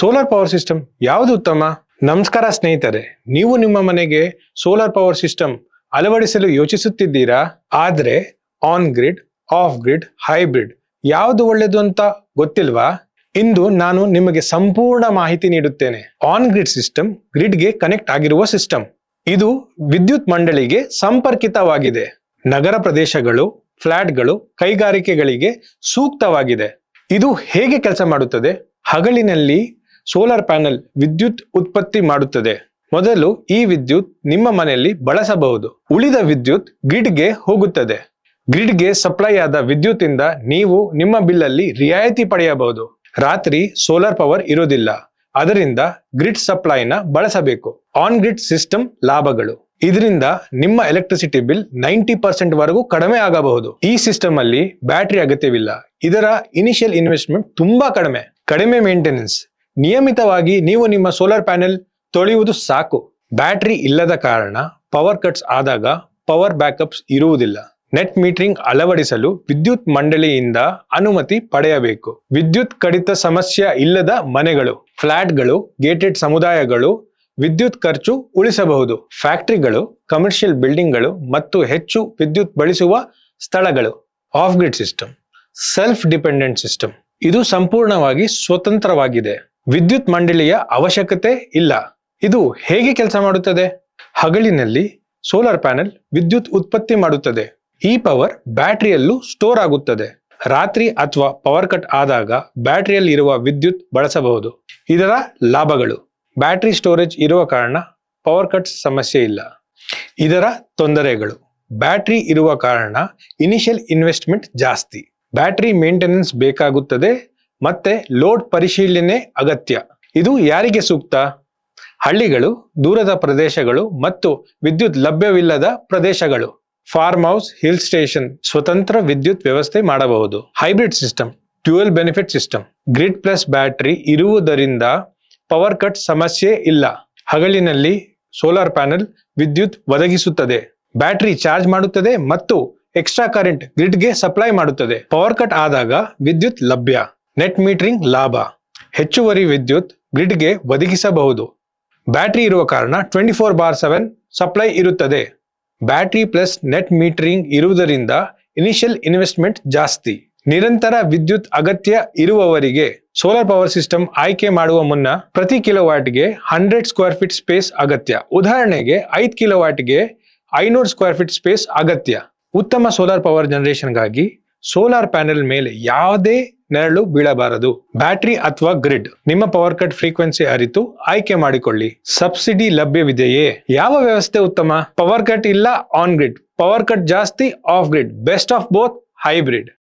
Solar power system ಯಾವುದು ಉತ್ತಮ? ನಮಸ್ಕಾರ ಸ್ನೇಹಿತರೆ, ನೀವು ನಿಮ್ಮ ಮನೆಗೆ ಸೋಲಾರ್ ಪವರ್ ಸಿಸ್ಟಮ್ ಅಳವಡಿಸಲು ಯೋಚಿಸುತ್ತಿದ್ದೀರಾ? ಆದ್ರೆ on grid off grid hybrid ಯಾವುದು ಒಳ್ಳೆಯದು ಅಂತ ಗೊತ್ತಿಲ್ವಾ? ಇಂದು ನಾನು ನಿಮಗೆ ಸಂಪೂರ್ಣ ಮಾಹಿತಿ ನೀಡುತ್ತೇನೆ. ಆನ್ ಗ್ರಿಡ್ ಸಿಸ್ಟಮ್ ಗ್ರಿಡ್ಗೆ ಕನೆಕ್ಟ್ ಆಗಿರುವ ಸಿಸ್ಟಮ್ ಇದು ವಿದ್ಯುತ್ ಮಂಡಳಿಗೆ ಸಂಪರ್ಕಿತವಾಗಿದೆ. ನಗರ ಪ್ರದೇಶಗಳು, ಫ್ಲಾಟ್ಗಳು, ಕೈಗಾರಿಕೆಗಳಿಗೆ ಸೂಕ್ತವಾಗಿದೆ. ಇದು ಹೇಗೆ ಕೆಲಸ ಮಾಡುತ್ತದೆ? ಹಗಲಿನಲ್ಲಿ ಸೋಲಾರ್ ಪ್ಯಾನೆಲ್ ವಿದ್ಯುತ್ ಉತ್ಪತ್ತಿ ಮಾಡುತ್ತದೆ. ಮೊದಲು ಈ ವಿದ್ಯುತ್ ನಿಮ್ಮ ಮನೆಯಲ್ಲಿ ಬಳಸಬಹುದು. ಉಳಿದ ವಿದ್ಯುತ್ ಗ್ರಿಡ್ಗೆ ಹೋಗುತ್ತದೆ. ಗ್ರಿಡ್ಗೆ ಸಪ್ಲೈ ಆದ ವಿದ್ಯುತ್ ಇಂದ ನೀವು ನಿಮ್ಮ ಬಿಲ್ಲಲ್ಲಿ ರಿಯಾಯಿತಿ ಪಡೆಯಬಹುದು. ರಾತ್ರಿ ಸೋಲಾರ್ ಪವರ್ ಇರೋದಿಲ್ಲ ಅದರಿಂದ ಗ್ರಿಡ್ ಸಪ್ಲೈನ ಬಳಸಬೇಕು. ಆನ್ ಗ್ರಿಡ್ ಸಿಸ್ಟಮ್ ಲಾಭಗಳು. ಇದರಿಂದ ನಿಮ್ಮ ಎಲೆಕ್ಟ್ರಿಸಿಟಿ ಬಿಲ್ ನೈಂಟಿ ಪರ್ಸೆಂಟ್ ವರೆಗೂ ಕಡಿಮೆ ಆಗಬಹುದು. ಈ ಸಿಸ್ಟಮ್ ಅಲ್ಲಿ ಬ್ಯಾಟರಿ ಅಗತ್ಯವಿಲ್ಲ. ಇದರ ಇನಿಷಿಯಲ್ ಇನ್ವೆಸ್ಟ್ಮೆಂಟ್ ತುಂಬಾ ಕಡಿಮೆ. ಕಡಿಮೆ ಮೇಂಟೆನೆನ್ಸ್. ನಿಯಮಿತವಾಗಿ ನೀವು ನಿಮ್ಮ ಸೋಲಾರ್ ಪ್ಯಾನೆಲ್ ತೊಳೆಯುವುದು ಸಾಕು. ಬ್ಯಾಟರಿ ಇಲ್ಲದ ಕಾರಣ ಪವರ್ ಕಟ್ಸ್ ಆದಾಗ ಪವರ್ ಬ್ಯಾಕಪ್ಸ್ ಇರುವುದಿಲ್ಲ. ನೆಟ್ ಮೀಟರಿಂಗ್ ಅಳವಡಿಸಲು ವಿದ್ಯುತ್ ಮಂಡಳಿಯಿಂದ ಅನುಮತಿ ಪಡೆಯಬೇಕು. ವಿದ್ಯುತ್ ಕಡಿತ ಸಮಸ್ಯೆ ಇಲ್ಲದ ಮನೆಗಳು, ಫ್ಲಾಟ್ಗಳು, ಗೇಟೆಡ್ ಸಮುದಾಯಗಳು, ವಿದ್ಯುತ್ ಖರ್ಚು ಉಳಿಸಬಹುದು. ಫ್ಯಾಕ್ಟರಿಗಳು, ಕಮರ್ಷಿಯಲ್ ಬಿಲ್ಡಿಂಗ್ಗಳು ಮತ್ತು ಹೆಚ್ಚು ವಿದ್ಯುತ್ ಬಳಸುವ ಸ್ಥಳಗಳು. Off grid system, self dependent system. ಇದು ಸಂಪೂರ್ಣವಾಗಿ ಸ್ವತಂತ್ರವಾಗಿದೆ. ವಿದ್ಯುತ್ ಮಂಡಳಿಯ ಅವಶ್ಯಕತೆ ಇಲ್ಲ. ಇದು ಹೇಗೆ ಕೆಲಸ ಮಾಡುತ್ತದೆ? ಹಗಲಿನಲ್ಲಿ ಸೋಲಾರ್ ಪ್ಯಾನೆಲ್ ವಿದ್ಯುತ್ ಉತ್ಪತ್ತಿ ಮಾಡುತ್ತದೆ. ಈ ಪವರ್ ಬ್ಯಾಟರಿಯಲ್ಲೂ ಸ್ಟೋರ್ ಆಗುತ್ತದೆ. ರಾತ್ರಿ ಅಥವಾ ಪವರ್ ಕಟ್ ಆದಾಗ ಬ್ಯಾಟರಿಯಲ್ಲಿ ಇರುವ ವಿದ್ಯುತ್ ಬಳಸಬಹುದು. ಇದರ ಲಾಭಗಳು. ಬ್ಯಾಟರಿ ಸ್ಟೋರೇಜ್ ಇರುವ ಕಾರಣ ಪವರ್ ಕಟ್ ಸಮಸ್ಯೆ ಇಲ್ಲ. ಇದರ ತೊಂದರೆಗಳು. ಬ್ಯಾಟರಿ ಇರುವ ಕಾರಣ ಇನಿಷಿಯಲ್ ಇನ್ವೆಸ್ಟ್ಮೆಂಟ್ ಜಾಸ್ತಿ. ಬ್ಯಾಟರಿ ಮೇಂಟೆನೆನ್ಸ್ ಬೇಕಾಗುತ್ತದೆ. ಮತ್ತೆ ಲೋಡ್ ಪರಿಶೀಲನೆ ಅಗತ್ಯ. ಇದು ಯಾರಿಗೆ ಸೂಕ್ತ? ಹಳ್ಳಿಗಳು, ದೂರದ ಪ್ರದೇಶಗಳು ಮತ್ತು ವಿದ್ಯುತ್ ಲಭ್ಯವಿಲ್ಲದ ಪ್ರದೇಶಗಳು. ಫಾರ್ಮ್ ಹೌಸ್ ಹಿಲ್ ಸ್ಟೇಷನ್ ಸ್ವತಂತ್ರ ವಿದ್ಯುತ್ ವ್ಯವಸ್ಥೆ ಮಾಡಬಹುದು. Hybrid system dual benefit system grid plus battery ಇರುವುದರಿಂದ ಪವರ್ ಕಟ್ ಸಮಸ್ಯೆ ಇಲ್ಲ. ಹಗಲಿನಲ್ಲಿ ಸೋಲಾರ್ ಪ್ಯಾನೆಲ್ ವಿದ್ಯುತ್ ಒದಗಿಸುತ್ತದೆ. ಬ್ಯಾಟರಿ ಚಾರ್ಜ್ ಮಾಡುತ್ತದೆ ಮತ್ತು ಎಕ್ಸ್ಟ್ರಾ ಕರೆಂಟ್ ಗ್ರಿಡ್ಗೆ ಸಪ್ಲೈ ಮಾಡುತ್ತದೆ. ಪವರ್ ಕಟ್ ಆದಾಗ ವಿದ್ಯುತ್ ಲಭ್ಯ. ನೆಟ್ ಮೀಟರಿಂಗ್ ಲಾಭ. ಹೆಚ್ಚುವರಿ ವಿದ್ಯುತ್ ಗ್ರಿಡ್ಗೆ ಒದಗಿಸಬಹುದು. ಬ್ಯಾಟರಿ ಇರುವ ಕಾರಣ twenty four bar seven supply ಇರುತ್ತದೆ. ಬ್ಯಾಟರಿ ಪ್ಲಸ್ ನೆಟ್ ಮೀಟರಿಂಗ್ ಇರುವುದರಿಂದ ಇನಿಷಿಯಲ್ ಇನ್ವೆಸ್ಟ್ಮೆಂಟ್ ಜಾಸ್ತಿ. ನಿರಂತರ ವಿದ್ಯುತ್ ಅಗತ್ಯ ಇರುವವರಿಗೆ ಸೋಲಾರ್ ಪವರ್ ಸಿಸ್ಟಮ್ ಆಯ್ಕೆ ಮಾಡುವ ಮುನ್ನ ಪ್ರತಿ ಕಿಲೋವಾಟ್ಗೆ ಹಂಡ್ರೆಡ್ ಸ್ಕ್ವೇರ್ ಫೀಟ್ ಸ್ಪೇಸ್ ಅಗತ್ಯ. ಉದಾಹರಣೆಗೆ ಐದು ಕಿಲೋವಾಟ್ಗೆ ಐನೂರು ಸ್ಕ್ವೇರ್ ಫೀಟ್ ಸ್ಪೇಸ್ ಅಗತ್ಯ. ಉತ್ತಮ ಸೋಲಾರ್ ಪವರ್ ಜನರೇಷನ್ಗಾಗಿ ಸೋಲಾರ್ ಪ್ಯಾನೆಲ್ ಮೇಲೆ ಯಾವುದೇ ನೆರಳು ಬೀಳಬಾರದು. ಬ್ಯಾಟರಿ ಅಥವಾ ಗ್ರಿಡ್. ನಿಮ್ಮ ಪವರ್ ಕಟ್ ಫ್ರೀಕ್ವೆನ್ಸಿ ಅರಿತು ಆಯ್ಕೆ ಮಾಡಿಕೊಳ್ಳಿ. ಸಬ್ಸಿಡಿ ಲಭ್ಯವಿದೆಯೇ? ಯಾವ ವ್ಯವಸ್ಥೆ ಉತ್ತಮ? ಪವರ್ ಕಟ್ ಇಲ್ಲ, ಆನ್ ಗ್ರಿಡ್. ಪವರ್ ಕಟ್ ಜಾಸ್ತಿ, off grid. Best of both, hybrid.